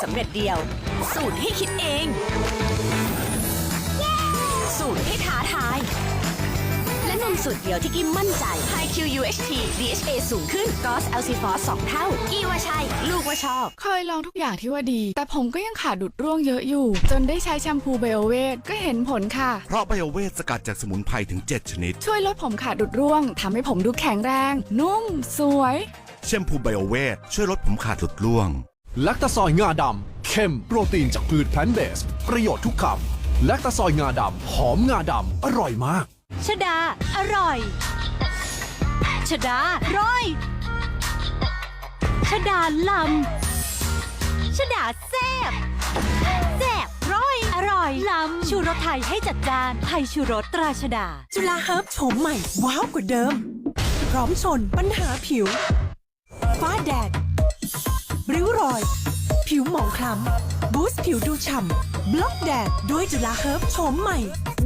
สูตรสำเร็จเดียว สูตรให้คิดเอง สูตรให้ท้าทาย และนมสูตรเดียวที่กิมมั่นใจ High QUHT DHA สูงขึ้น GOS l c f o s 2เท่า กี้ว่าใช่ ลูกว่าชอบ เคยลองทุกอย่างที่ว่าดี แต่ผมก็ยังขาดดุดร่วงเยอะอยู่ จนได้ใช้แชมพูไบโอเวทก็เห็นผลค่ะ เพราะไบโอเวทสกัดจากสมุนไพรถึง 7 ชนิด ช่วยลดผมขาดดุดร่วงทำให้ผมดูแข็งแรง นุ่ม สวย แชมพูไบโอเวทช่วยลดผมขาดหลุดร่วงแลคตาซอยงาดำเข้มโปรตีนจากพืชแพลนต์เบส ประโยชน์ทุกคำแลคตาซอยงาดำหอมงาดำอร่อยมาก ชดา อร่อย ชดาร้อย ชดาลำ ชดาแซ่บแซ่บร้อย อร่อยลำ ชูรสไทยให้จัดจานไทยชูรสตราชดา จุฬาเฮิร์บโฉมใหม่ ว้าวกว่าเดิม พร้อมชนปัญหาผิว ฟ้าแดด ริ้วรอย ผิวหมองคล้ำบูสต์ผิวดูฉ่ำ บล็อกแดดด้วยจุฬาเฮิร์บโฉมใหม่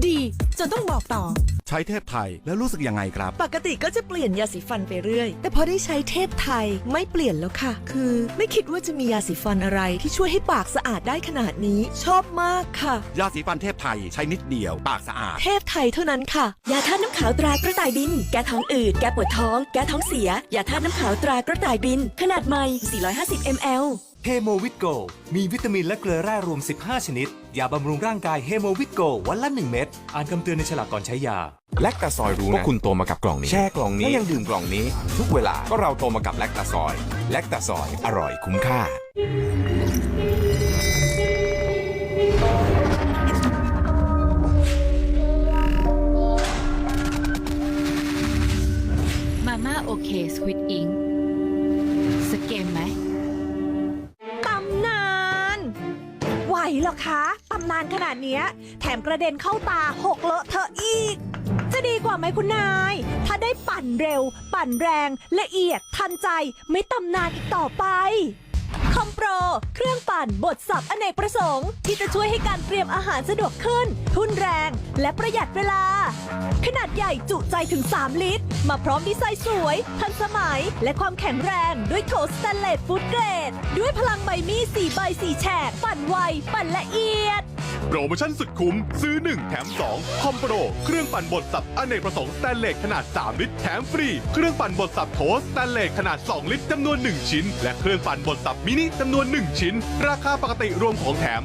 ดีจนต้องบอกต่อ ใช้เทพไทยแล้วรู้สึกยังไงครับ ปกติก็จะเปลี่ยนยาสีฟันไปเรื่อย แต่พอได้ใช้เทพไทยไม่เปลี่ยนแล้วค่ะ คือไม่คิดว่าจะมียาสีฟันอะไรที่ช่วยให้ปากสะอาดได้ขนาดนี้ ชอบมากค่ะ ยาสีฟันเทพไทยใช้นิดเดียว ปากสะอาด เทพไทยเท่านั้นค่ะ ยาธาตุน้ำขาวตรากระต่ายบิน แก้ท้องอืด แก้ปวดท้อง แก้ท้องเสีย ยาธาตุน้ำขาวตรากระต่ายบิน ขนาดใหม่ 450 ml เฮโมวิตโกมีวิตามินและเกลือแร่รวม 15 ชนิด ยาบำรุงร่างกายเฮโมวิตโกวันละ 1 เม็ด อ่านคำเตือนในฉลากก่อนใช้ยา แลคตาซอยรู้นะว่าคุณโตมากับกล่องนี้ แช่กล่องนี้แล้วยังดื่มกล่องนี้ ทุกเวลา ก็เราโตมากับแลคตาซอยแลคตาซอยอร่อยคุ้มค่า มาม่าโอเคสควิดอิงส คะตำนานขนาดนี้แถมกระเด็นเข้าตาหกเลอะเธอะอีก จะดีกว่าไหมคุณนาย ถ้าได้ปั่นเร็ว ปั่นแรง ละเอียดทันใจไม่ตำนานอีกต่อไป คอมโปร เครื่องปั่นบดสับอเนกประสงค์ ที่จะช่วยให้การเตรียมอาหารสะดวกขึ้น ทุนแรง และประหยัดเวลา ขนาดใหญ่จุใจถึง 3 ลิตร มาพร้อมดีไซน์สวย ทันสมัย และความแข็งแรงด้วยโถสแตนเลสฟูดเกรด ด้วยพลังใบมีด4ใบ4แฉก ปั่นไว ปั่นละเอียด โปรโมชั่นสุดคุ้ม ซื้อ 1 แถม 2 คอมโปร เครื่องปั่นบดสับอเนกประสงค์สแตนเลสขนาด 3 ลิตรแถมฟรี เครื่องปั่นบดสับโถสสแตนเลสขนาด 2 ลิตรจำนวน 1 ชิ้น และเครื่องปั่นบดสับมินิจำนวน 1 ชิ้น ราคาปกติรวมของแถม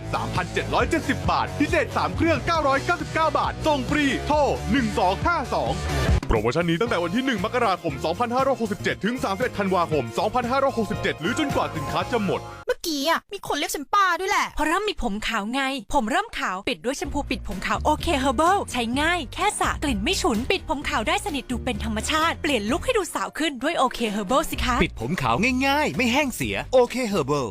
3,770 บาท พิเศษ 3 เครื่อง 999 บาทส่งฟรีโทร1252โปรโมชั่นนี้ตั้งแต่วันที่ 1 มกราคม 2567 ถึง 31 ธันวาคม 2567 หรือจนกว่าสินค้าจะหมด กี้อะมีคนเรียกฉันป้าด้วยแหละ เพราะเริ่มมีผมขาวไง ผมเริ่มขาวปิดด้วยแชมพูปิดผมขาวโอเคเฮอร์เบิลใช้ง่ายแค่สระกลิ่นไม่ฉุน ปิดผมขาวได้สนิทดูเป็นธรรมชาติ เปลี่ยนลุคให้ดูสาวขึ้นด้วยโอเคเฮอร์เบิลสิคะ ปิดผมขาวง่ายๆ ไม่แห้งเสียโอเคเฮอร์เบิล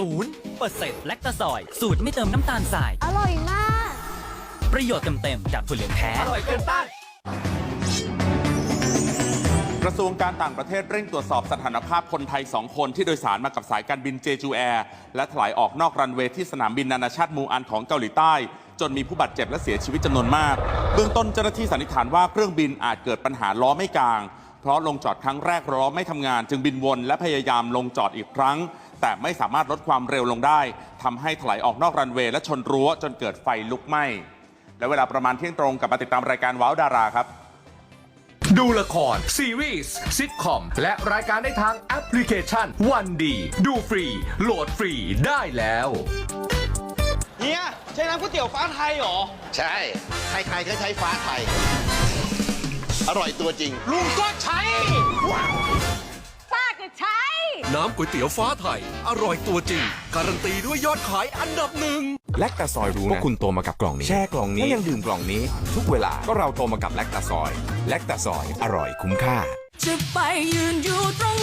0เปิดเสร็จแลคตาซอย สูตรไม่เติมน้ำตาลใส่อร่อยมาก ประโยชน์เต็มๆจากถั่วเหลืองแท้ อร่อยเกินต้านกระทรวงการต่างประเทศเร่งตรวจสอบสถานภาพคนไทย 2 คนที่โดยสารมากับสายการบินเจจูแอร์และถลายออกนอกรันเวย์ที่สนามบินนานาชาติมูอันของเกาหลีใต้ จนมีผู้บาดเจ็บและเสียชีวิตจำนวนมาก เบื้องต้นเจ้าหน้าที่สันนิษฐานว่าเครื่องบินอาจเกิดปัญหาล้อไม่กลาง เพราะลงจอดครั้งแรกล้อไม่ทำงาน จึงบินวนและพยายามลงจอดอีกครั้ง แต่ไม่สามารถลดความเร็วลงได้ทำให้ถลายออกนอกรันเวย์และชนรั้วจนเกิดไฟลุกไหม้และเวลาประมาณเที่ยงตรงกลับมาติดตามรายการว้าวดาราครับดูละคร ซีรีส์ซิทคอม และรายการได้ทางแอปพลิเคชันวันดี ดูฟรี โหลดฟรีได้แล้วเฮียใช้น้ำก๋วยเตี๋ยวฟ้าไทยเหรอ ใช่ ใครๆก็ใช้ฟ้าไทย อร่อยตัวจริง ลุงก็ใช้ ป้าก็ใช้ น้ำก๋วยเตี๋ยวฟ้าไทย อร่อยตัวจริง การันตีด้วยยอดขายอันดับหนึ่ง แลคตาซอยรู้นะว่าคุณโตมากับกล่องนี้ แช่กล่องนี้แล้วยังดื่มกล่องนี้ ทุกเวลาก็เราโตมากับแลคตาซอย แลคตาซอยอร่อยคุ้มค่า จะไปยืนอยู่ตรง